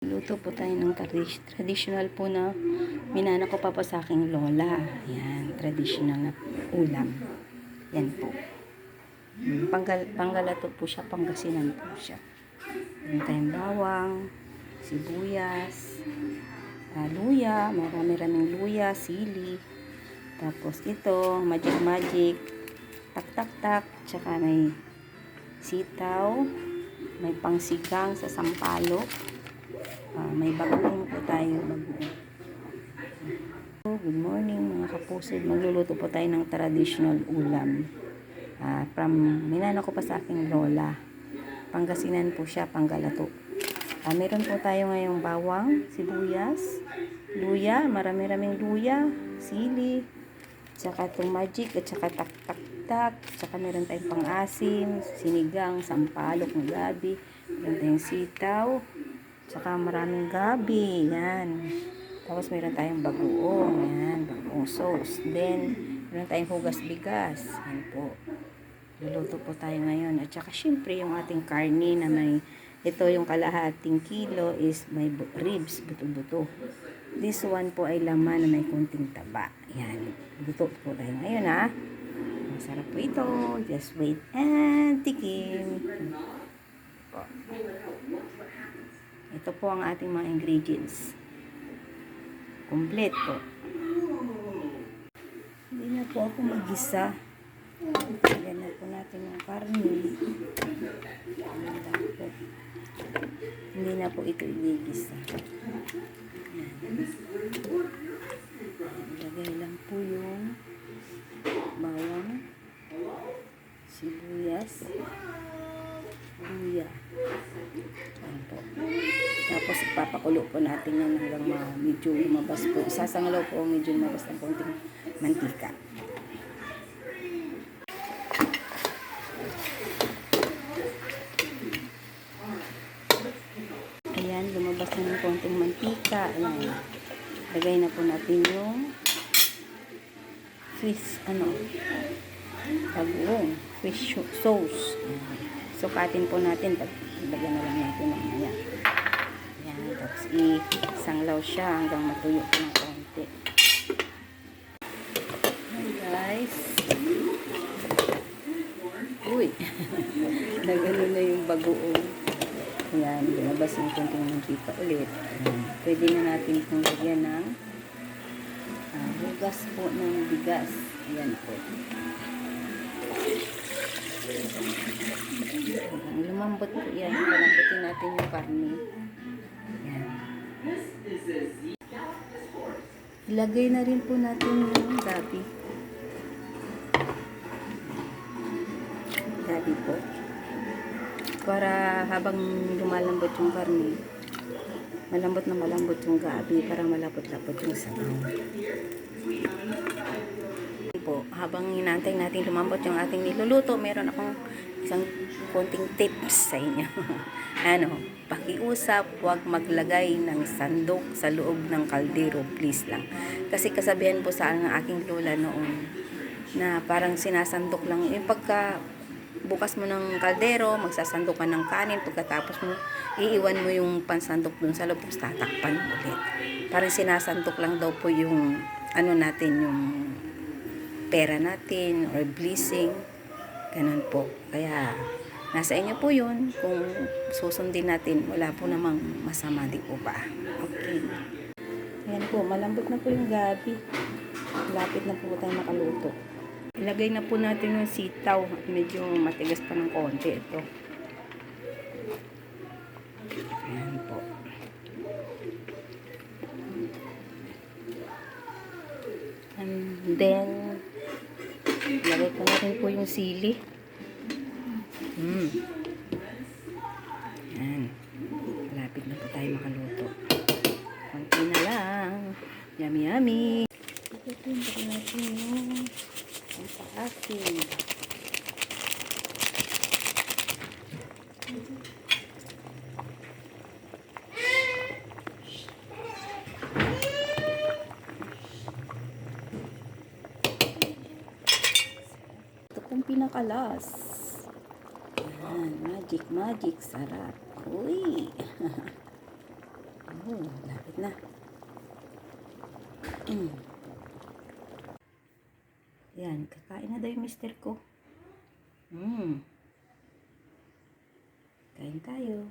Luto po tayo ng tradi- traditional po na minana ko pa po sa aking lola. Yan, traditional na ulam. Yan po. Mm, Panggal, panggalato po siya, pangasinan po siya. Meron tayong bawang, sibuyas, ah, luya, marami-raming luya, sili. Tapos ito, magic magic, tak tak tak, tsaka may sitaw, may pangsigang sa sampalok, Ah, may bagoong po tayo. Bagoong. Good morning mga kapusid. Magluluto po tayo ng traditional ulam. Ah, from, minana ko pa sa aking lola. Pangasinan po siya, panggalato. Ah, meron po tayo ngayong bawang, sibuyas, luya, marami-raming luya, sili, tsaka itong magic, at tsaka tak-tak-tak, tsaka meron tayong pang-asim, sinigang, sampalok ng gabi, meron tayong sitaw, Tsaka maraming gabi. Yan. Tapos meron tayong bagoong. Yan. Bagoong sauce. Then, meron tayong hugas bigas. Yan po. Luluto po tayo ngayon. At saka syempre yung ating karni na may ito yung kalahating kilo is may ribs, buto-buto. This one po ay laman na may kunting taba. Yan. Luto po tayo ngayon ha. Masarap po ito. Just wait and tikim. Po. Ito po ang ating mga ingredients. Complete po. Hindi na po ako mag-isa. Lagyan na po natin yung karne. Hindi na po ito igigisa. Ayan. Ilagay lang po yung bawang, sibuyas, luya. Ayan po. Tapos ipapakulo po natin yan hanggang ma- medyo lumabas po. Isasangalaw po medyo lumabas ng konting mantika. Ayan, lumabas na ng konting mantika. Ayan. Lagay na po natin yung fish, ano, bagoong fish sauce. Ayan. Sukatin po natin. Lagyan na lang natin. Ayan, tapos isanglaw siya hanggang matuyo po ng konti. Ayan guys. Uy. Nagano na yung bagoong. Ayan, lumabas yung konting mantika ulit. Pwede na natin itong lagyan ng ah, hugas po ng bigas. Ayan po. Lumambot po yan. Palambutin natin yung karne. Ilagay na rin po natin yung gabi. Gabi po. Para habang lumalambot yung karne, malambot na malambot yung gabi para malapot-lapot yung sabaw. Po, habang hinantay natin lumambot yung ating niluluto, meron akong isang konting tips sa inyo. ano, pakiusap, huwag maglagay ng sandok sa loob ng kaldero, please lang. Kasi kasabihan po sa ng aking lola noon, na parang sinasandok lang, yung pagka bukas mo ng kaldero, magsasandok ka ng kanin, pagkatapos mo, iiwan mo yung pansandok dun sa loob, tatakpan ulit. Parang sinasandok lang daw po yung, ano natin, yung pera natin or blessing. Ganun po. Kaya, nasa inyo po yun. Kung susundin natin, wala po namang masama, di po ba? Okay. Ayan po, malambot na po yung gabi. Lapit na po tayo makaluto. Ilagay na po natin yung sitaw. Medyo matigas pa ng konti ito. Ayan po. And then, Lagay ko na rin po yung sili. Mm. Yan. Malapit na po tayo makaluto. Konti na lang. Yummy, yummy. Ito yung lagay natin yung ang paasin. Ito pong pinakalas. Yan, magic, magic, sarap. Uy! Oh, lapit na. Mm. Yan, kakain na daw yung mister ko. Mm. Kain tayo.